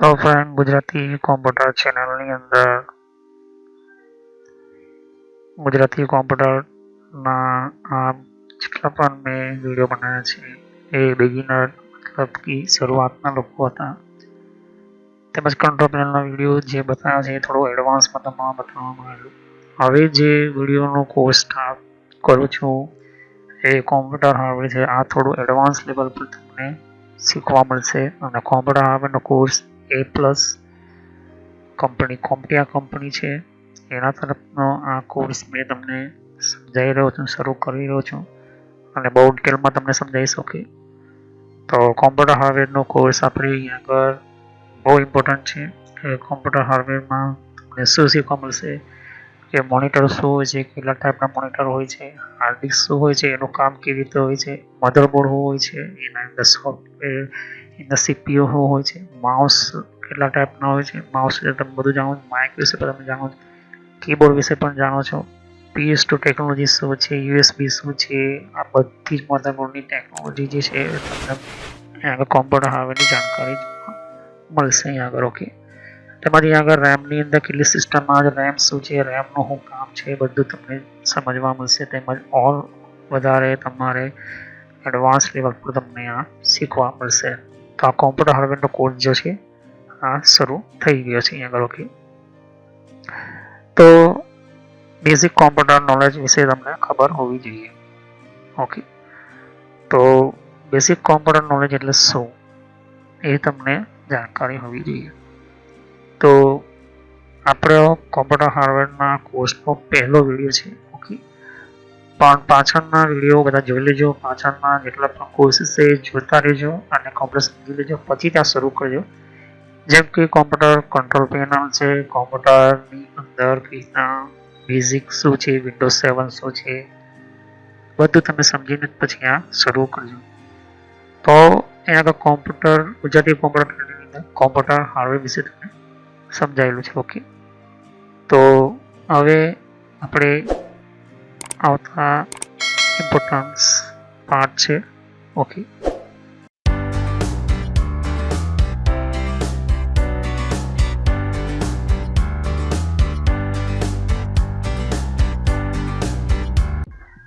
તો friend Gujarati computer ચેનલની અંદર ગુજરાતી કોમ્પ્યુટરના આ જેટલા પણ મેં વીડિયો બનાવ્યા છે, એ બિગિનર મતલબ કે શરૂઆતના લોકો હતા. તેમજ કંટ્રોલ પેનલનો વીડિયો જે બતાવ્યા છે, એ થોડો એડવાન્સમાં તમામ બતાવવામાં આવ્યો. હવે જે વિડીયોનો કોર્સ સ્ટાર્ટ કરું છું, એ કોમ્પ્યુટર હાર્ડવેર છે. આ થોડું એડવાન્સ લેવલ પર તમને શીખવા મળશે અને computer હાર્ડવેરનો course A plus company CompTIA company છે. એના તરફનો આ કોર્સ મેં તમને સમજાવી રહ્યો છું, શરૂ કરી રહ્યો છું. અને બહુ ડિટેલમાં તમને સમજાવી શકે. તો કોમ્પ્યુટર હાર્ડવેરનો કોર્સ આપણે અહીંયા આગળ બહુ ઇમ્પોર્ટન્ટ છે. કે કોમ્પ્યુટર હાર્ડવેરમાં તમને શું શીખવા મળશે, કે મોનિટર શું હોય છે, કેટલા ટાઈપના મોનિટર હોય છે હાર્ડ ડિસ્ક શું હોય છે, એનું કામ કેવી રીતે હોય છે મધરબોર્ડ હોય છે, એના અંદર સોફ્ટવેર સીપીયુ શું હોય છે માઉસ કેટલા ટાઈપના હોય છે માઉસ વિશે તમે બધું જાણો છો માઇક વિશે પણ તમે જાણો છો કીબોર્ડ વિશે પણ જાણો છો પીએસ ટુ ટેકનોલોજી શું છે યુએસબી શું છે, આ બધી જ મધરબોર્ડની ટેકનોલોજી જે છે, તમને આગળ કોમ્પ્યુટર હાર્ડવેરની જાણકારી મળશે અહીંયા આગળ ઓકે તમારી આગળ રેમની અંદર કેટલી સિસ્ટમમાં રેમ શું છે રેમનું શું કામ છે બધું તમને સમજવા મળશે, તેમજ ઓલ વધારે તમારે એડવાન્સ લેવલ પર તમને આ શીખવા મળશે. તો આ કોમ્પ્યુટર હાર્ડવેરનો કોર્સ જે છે, આ શરૂ થઈ ગયો છે અહીંયા આગળ ઓકે તો બેઝિક કોમ્પ્યુટર નોલેજ વિશે તમને ખબર હોવી જોઈએ. ઓકે તો બેઝિક કોમ્પ્યુટર નોલેજ એટલે શું? એ તમને જાણકારી હોવી જોઈએ. તો આપણો કોમ્પ્યુટર હાર્ડવેરના કોર્સનો પહેલો વીડિયો છે. ઓકે પણ પાછળના વીડિયો બધા જોઈ લેજો. પાછળના જેટલા પણ કોર્સીસ છે જોતા રહેજો અને કોમ્પ્યુટર સમજી લેજો. પછી ત્યાં શરૂ કરજો. જેમ કે કોમ્પ્યુટર કંટ્રોલ પેનલ છે કોમ્પ્યુટરની અંદર કઈના બેઝિક શું છે વિન્ડોઝ સેવન શું છે, બધું તમે સમજીને પછી આ શરૂ કરજો. તો એના આગળ computer Gujarati computer computer hardware વિશે તમને સમજાયેલું છે. ઓકે તો હવે આપણે આવતા ઇમ્પોર્ટન્સ પાર્ટ છે ઓકે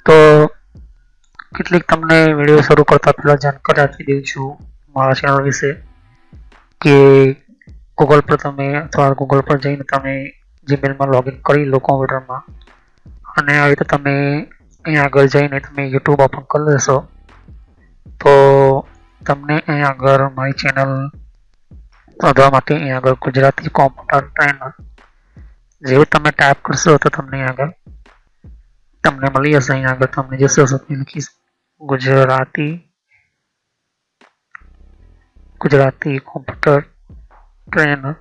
તો કેટલીક તમને વીડિયો શરૂ કરતા પહેલાં જાણકારી આપી દઉં છું મારા ચેનલ વિશે કે ગૂગલ પર તમે અથવા ગૂગલ પર જઈને તમે જીમેલમાં લોગિન કરી લો કોમ્પ્યુટરમાં અને આવી રીતે તમે અહીંયા આગળ જઈને તમે યુટ્યુબ ઓપન કરી લેશો, તો તમને અહીંયા આગળ મારી ચેનલ શોધવા માટે અહીંયા આગળ ગુજરાતી કોમ્પ્યુટર ટ્રેનર જેવું તમે ટાઈપ કરશો તો તમને અહીંયા આગળ તમને મળી જશે. અહીંયા આગળ તમને જે સરસ્વતી લખીશ, ગુજરાતી ગુજરાતી કોમ્પ્યુટર ટ્રેનર.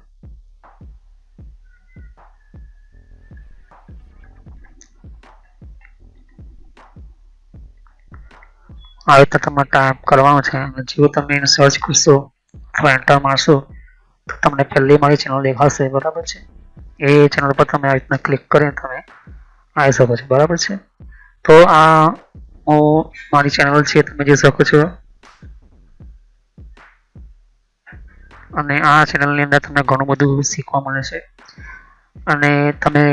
આવી રીતે તમારે ટાઈપ કરવાનો છે. અને જો તમે એને સર્ચ કરશો, અથવા એન્ટર મારશો, તો તમને પહેલી મારી ચેનલ દેખાશે, બરાબર છે? એ ચેનલ પર તમે આ રીતના ક્લિક કરીને તમે આવી શકો છો, બરાબર છે? તો આ હું મારી ચેનલ છે, તમે જોઈ શકો છો. અને આ ચેનલની અંદર તમને ઘણું બધું શીખવા મળે છે. અને તમે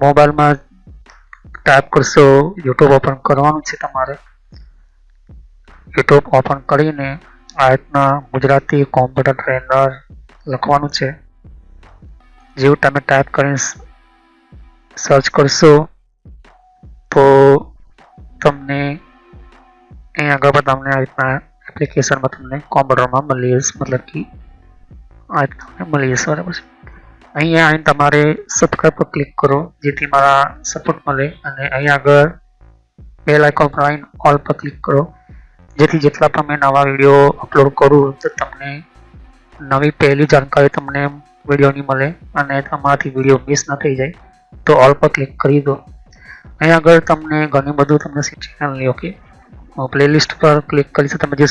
મોબાઈલમાં ટાઈપ કરશો યુટ્યુબ ઓપન કરવાનું છે તમારે. યુટ્યુબ ઓપન કરીને આ રીતના ગુજરાતી કોમ્પ્યુટર ટ્રેનર લખવાનું છે. જેવું તમે ટાઈપ કરીને સર્ચ કરશો, તો તમને અહીં આગળ પણ તમને આ રીતના એપ્લિકેશનમાં તમને કોમ્પ્યુટરમાં મળી જશે, મતલબ કે આ રીતના મળી જશે, બરાબર છે? અહીંયા આવીને તમારે સબસ્ક્રાઈબ પર ક્લિક કરો, જેથી મારા સપોર્ટ મળે અને અહીં આગળ બેલ આઇકોન પર આવીને ઓલ પર ક્લિક કરો. જેથી જેટલા પણ મેં નવા વીડિયો અપલોડ કરું તો તમને નવી પહેલી જાણકારી તમને વિડીયોની મળે અને તમારાથી વીડિયો મિસ ન થઈ જાય, તો ઓલ પર ક્લિક કરી દો. અહીંયા આગળ તમને ઘણી બધું તમને ચેનલની ઓકે પ્લેલિસ્ટ પર ક્લિક કરી તમે જે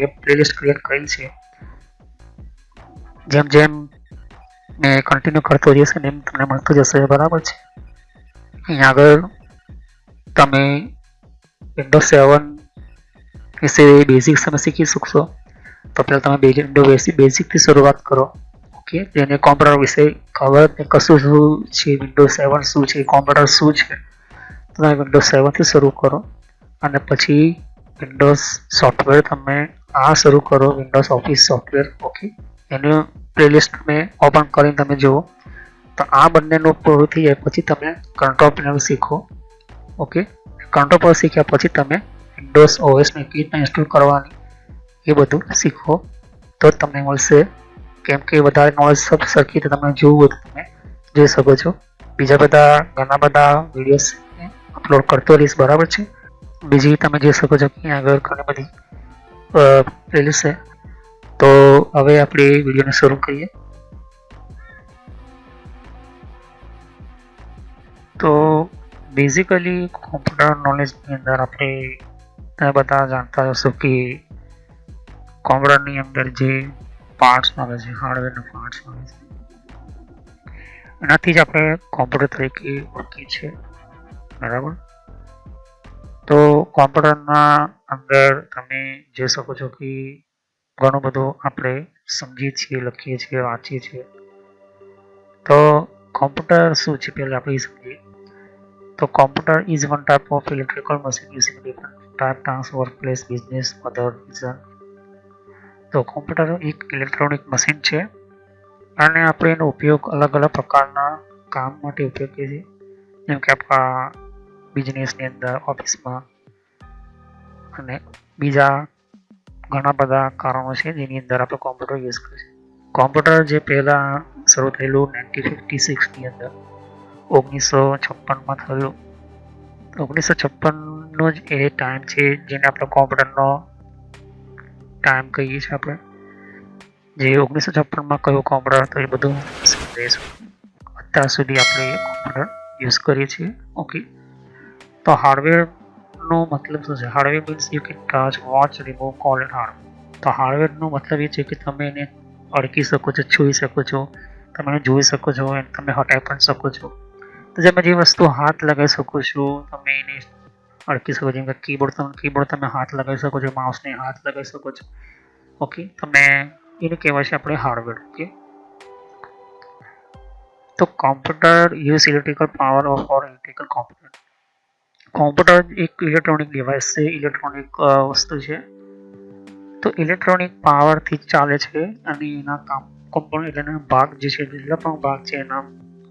મેં પ્લેલિસ્ટ ક્રિએટ કરેલ છે. જેમ જેમ મેં કન્ટિન્યુ કરતો જશે ને એમ તમને મળતું જશે, બરાબર છે? અહીંયા આગળ તમે વિન્ડો સેવન વિશે બેઝિક્સ તમે શીખી શકશો. તો પહેલાં તમે બેઝિક વિન્ડો બેસી બેઝિકથી શરૂઆત કરો. ઓકે? જેને કોમ્પ્યુટર વિશે ખબર જ કશું શું છે વિન્ડો સેવન શું છે કોમ્પ્યુટર શું છે, તો તમે વિન્ડો સેવનથી શરૂ કરો. અને પછી વિન્ડોઝ સોફ્ટવેર તમે આ શરૂ કરો વિન્ડોઝ ઓફિસ સોફ્ટવેર ઓકે? એનું પ્લેલિસ્ટ મેં ઓપન કરીને તમે જુઓ. તો આ બંનેનું પૂરું થઈ જાય પછી તમે કંટ્રોલ પેનલ શીખો. ઓકે કંટ્રોલ પર શીખ્યા પછી તમે વિન્ડોઝ ઓએસને કેવી રીતના ઇન્સ્ટોલ કરવાની એ બધું શીખો. તો તમને મળશે. કેમ કે વધારે નોલેજ સબ સરખી રીતે તમે જોવું હોય તમે જોઈ શકો છો. બીજા બધા ઘણા બધા વિડીયોઝ અપલોડ કરતો રહીશ. બરાબર છે? બીજી તમે જોઈ શકો છો કે આગળ ઘણી બધી પ્લેલિસ્ટ છે. તો હવે આપણે વિડીયોને શરૂ કરીએ. તો બેઝિકલી કોમ્પ્યુટર નોલેજની અંદર આપણે તમે બધા જાણતા હશો કે કોમ્પ્યુટરની અંદર જે પાર્ટ્સ આવે છે હાર્ડવેરના પાર્ટ્સ આવે છે. એનાથી જ આપણે કોમ્પ્યુટર તરીકે ઓળખીએ છીએ. બરાબર? તો કોમ્પ્યુટરના અંદર તમે જોઈ શકો છો કે ઘણું બધું આપણે સમજીએ છીએ, લખીએ છીએ, વાંચીએ છીએ. તો કોમ્પ્યુટર શું છે પહેલાં આપણે સમજીએ. તો computer is one type of electrical machine using different type task work place business other reason તો કોમ્પ્યુટર એક ઇલેક્ટ્રોનિક મશીન છે અને આપણે એનો ઉપયોગ અલગ અલગ પ્રકારના કામ માટે ઉપયોગ કરીએ છીએ જેમ કે આપણા બિઝનેસની અંદર ઓફિસમાં અને બીજા ઘણા બધા કારણો છે જેની અંદર આપણે કોમ્પ્યુટર યુઝ કરીએ છીએ. કોમ્પ્યુટર જે પહેલાં શરૂ થયેલું નાઇન્ટીન ફિફ્ટી સિક્સની અંદર ઓગણીસો છપ્પનમાં થયેલું ઓગણીસો છપ્પનનો જ એ ટાઈમ છે જેને આપણે કોમ્પ્યુટરનો ટાઈમ કહીએ છીએ આપણે. જે ઓગણીસો છપ્પનમાં કયું કોમ્પ્યુટર હતું એ બધું સમજાવીશું અત્યાર સુધી આપણે કોમ્પ્યુટર યુઝ કરીએ છીએ. ઓકે તો હાર્ડવેરનો મતલબ શું છે? Hardware means you can touch watch remove call and hard તો હાર્ડવેરનો મતલબ એ છે કે તમે એને અડકી શકો છો, છૂઈ શકો છો, તમે એને જોઈ શકો છો અને તમે હટાવી પણ શકો છો. તો જેમાં જે વસ્તુ હાથ લગાવી શકો છો, તમે એને અડકી શકો જેમ કે કીબોર્ડ તમે કીબોર્ડ તમે હાથ લગાવી શકો છો માઉસને હાથ લગાવી શકો છો. ઓકે તમે એને કહેવાય છે આપણે હાર્ડવેર ઓકે તો computer use electrical power of or electrical computer computer એક ઇલેક્ટ્રોનિક ડિવાઇસ છે, ઇલેક્ટ્રોનિક વસ્તુ છે. તો ઇલેક્ટ્રોનિક પાવરથી જ ચાલે છે અને એના કામ કોમ્પોનન્ટ એટલે એના ભાગ જે છે જેટલા પણ ભાગ છે, એના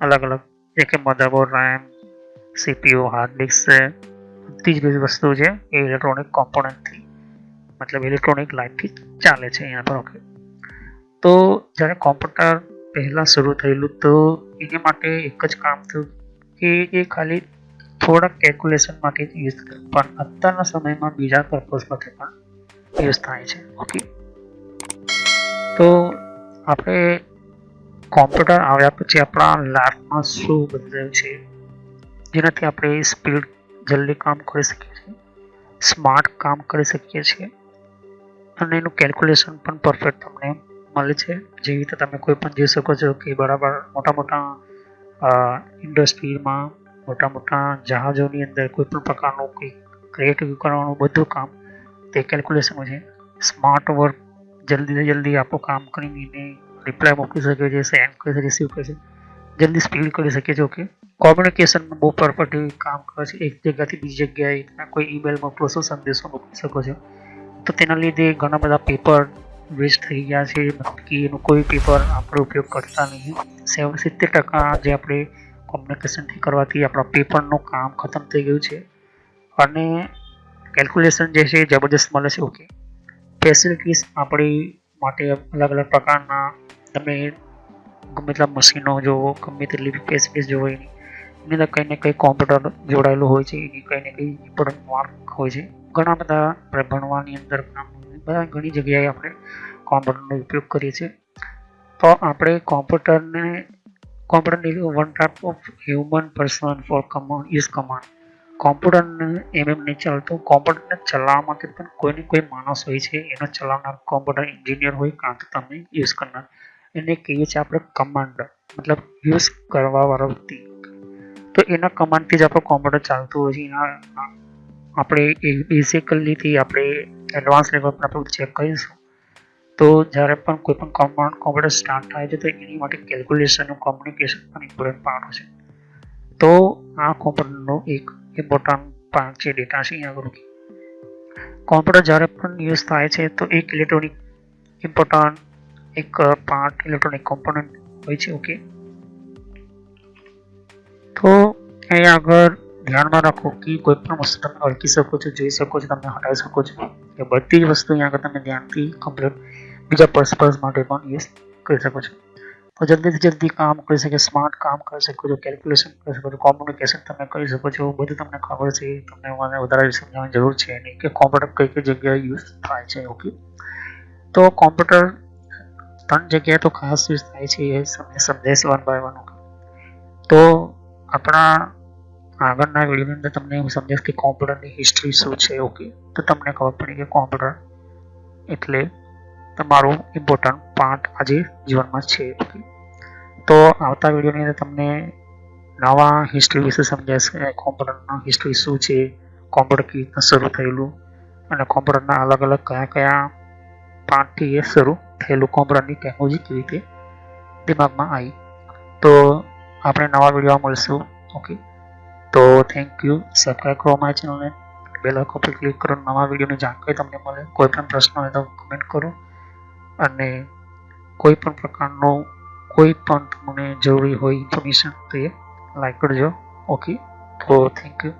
અલગ અલગ જે કે motherboard RAM CPU hard disk છે, બધી જ બધી વસ્તુ છે એ ઇલેક્ટ્રોનિક કોમ્પોનન્ટથી, મતલબ ઇલેક્ટ્રોનિક લાઇટથી ચાલે છે અહીંયા પર ઓકે. તો જ્યારે કોમ્પ્યુટર પહેલાં શરૂ થયેલું તો એની માટે એક જ કામ થયું કે એ ખાલી થોડાક કેલ્ક્યુલેશન માટે યુઝ થયું. પણ અત્યારના સમયમાં બીજા પર્પઝ માટે પણ યુઝ થાય છે. ઓકે તો આપણે કોમ્પ્યુટર આવ્યા પછી આપણા લાઈફમાં શું બદલાયું છે? જેનાથી આપણે સ્પીડ જલ્દી કામ કરી શકીએ છીએ. સ્માર્ટ કામ કરી શકીએ છીએ. અને એનું કેલ્ક્યુલેશન પણ પરફેક્ટ તમને મળે છે. જેવી રીતે તમે કોઈ પણ જોઈ શકો છો કે બરાબર મોટા મોટા ઇન્ડસ્ટ્રીમાં મોટા મોટા જહાજોની અંદર કોઈ પણ પ્રકારનું કંઈ ક્રિએટિવ કરવાનું બધું કામ તે કેલ્ક્યુલેશન છે. સ્માર્ટ વર્ક જલ્દી જલ્દી આપણું કામ કરીને રિપ્લાય મોકલી શકે છે સેન્ડ કરી શકે રિસીવ કરે છે. જલ્દી સ્પીડ કરી શકે છે ઓકે કોમ્યુનિકેશનમાં બહુ પરફેક્ટ કામ કરે છે. એક જગ્યાથી બીજી જગ્યાએ કોઈ ઈમેલ મોકલો છો, સંદેશો મોકલી શકો છો. તો તેના લીધે ઘણા બધા પેપર વેસ્ટ થઈ ગયા છે. કે એનું કોઈ પેપર આપણે ઉપયોગ કરતા નહીં. સેવન સિત્તેર ટકા જે આપણે કોમ્યુનિકેશનથી કરવાથી આપણા પેપરનું કામ ખતમ થઈ ગયું છે. અને કેલ્ક્યુલેશન જે છે એ જબરદસ્ત મળે છે ઓકે ફેસિલિટીઝ આપણી માટે અલગ અલગ પ્રકારના, તમે ગમે તેટલા મશીનો જોવો ગમે તેટલી ફેસિલિટીઝ જોવો એની એની અંદર કંઈ ને કંઈ કોમ્પ્યુટર જોડાયેલું હોય છે, એની કંઈ ને કંઈ ઇમ્પોર્ટન્ટ માર્ક હોય છે. ઘણા બધા આપણે ભણવાની અંદર બધા ઘણી જગ્યાએ આપણે કોમ્પ્યુટરનો ઉપયોગ કરીએ છીએ. તો આપણે કોમ્પ્યુટરને કોમ્પ્યુટરની one type of human person for command use command કોમ્પ્યુટરને એમ એમ નહીં ચાલતું. કોમ્પ્યુટરને ચલાવવા માટે પણ કોઈને કોઈ માણસ હોય છે. એનો ચલાવનાર કોમ્પ્યુટર એન્જિનિયર હોય કાં તો તમે યુઝ કરનાર. એને કહીએ છીએ આપણે કમાન્ડર મતલબ યુઝ કરવાવાળો વ્યક્તિ. તો એના કમાન્ડથી જ આપણું કોમ્પ્યુટર ચાલતું હોય છે. એના આપણે બેઝિકલીથી આપણે એડવાન્સ લેવલ પર આપણે ચેક કરીશું. તો જ્યારે પણ કોઈ પણ કોમ્પાઉન્ડ કોમ્પ્યુટર સ્ટાર્ટ થાય છે, તો એની માટે કેલ્ક્યુલેશનનું કોમ્યુનિકેશન પણ ઇમ્પોર્ટન્ટ પાર્ટ છે. તો આ કોમ્પ્યુટરનો એક ઇમ્પોર્ટન્ટ પાર્ટ છે ડેટા છે, અહીંયા આગળ કોમ્પ્યુટર જ્યારે પણ યુઝ થાય છે, તો એક ઇલેક્ટ્રોનિક ઇમ્પોર્ટન્ટ એક પાર્ટ ઇલેક્ટ્રોનિક કોમ્પોનન્ટ હોય છે ઓકે તો અહીંયા આગળ ધ્યાનમાં રાખો કે કોઈ પણ વસ્તુ તમે ઓળખી શકો છો, જોઈ શકો છો, તમે હટાવી શકો છો. એ બધી જ વસ્તુ અહીંયા આગળ તમે ધ્યાનથી કમ્પ્લીટ બીજા પર્સપસ માટે પણ યુઝ કરી શકો છો. તો જલ્દીથી જલ્દી કામ કરી શકે સ્માર્ટ કામ કરી શકો છો કેલ્ક્યુલેશન કરી શકો છો કોમ્યુનિકેશન તમે કરી શકો છો બધું તમને ખબર છે, તમને મને વધારે સમજાવવાની જરૂર છે નહીં કે કોમ્પ્યુટર કઈ કઈ જગ્યાએ યુઝ થાય છે ઓકે તો કોમ્પ્યુટર ત્રણ જગ્યાએ તો ખાસ યુઝ થાય છે, એ તમને સમજાઈશ વન બાય વન તો આપણા આગળના વિડીયોની અંદર તમને હું સમજાવીશ કે કોમ્પ્યુટરની હિસ્ટ્રી શું છે ઓકે તો તમને ખબર પડી કે કોમ્પ્યુટર એટલે તમારું ઇમ્પોર્ટન્ટ પાર્ટ આજે જીવનમાં છે. તો આવતા વિડીયોની અંદર તમને નવા હિસ્ટ્રી વિશે સમજાશે. કોમ્પ્યુટરના હિસ્ટ્રી શું છે? કોમ્પ્યુટર કેવી રીતના શરૂ થયેલું. અને કોમ્પ્યુટરના અલગ અલગ કયા કયા પાર્ટથી એ શરૂ થયેલું કોમ્પ્યુટરની ટેકનોલોજી કેવી રીતે દિમાગમાં આવી. તો આપણે નવા વીડિયો મળશું. ઓકે તો થેન્ક યુ સબસ્ક્રાઈબ કરો મારી ચેનલને બેલ આઇકોન પર ક્લિક કરો. નવા વિડીયોની જાણકારી તમને મળે. કોઈ પણ પ્રશ્ન હોય તો કમેન્ટ કરો. અને કોઈ પણ પ્રકારનું કોઈ પણ તમને જરૂરી હોય ઇન્ફોર્મેશન તો લાઈક કરજો. ઓકે તો થેન્ક યુ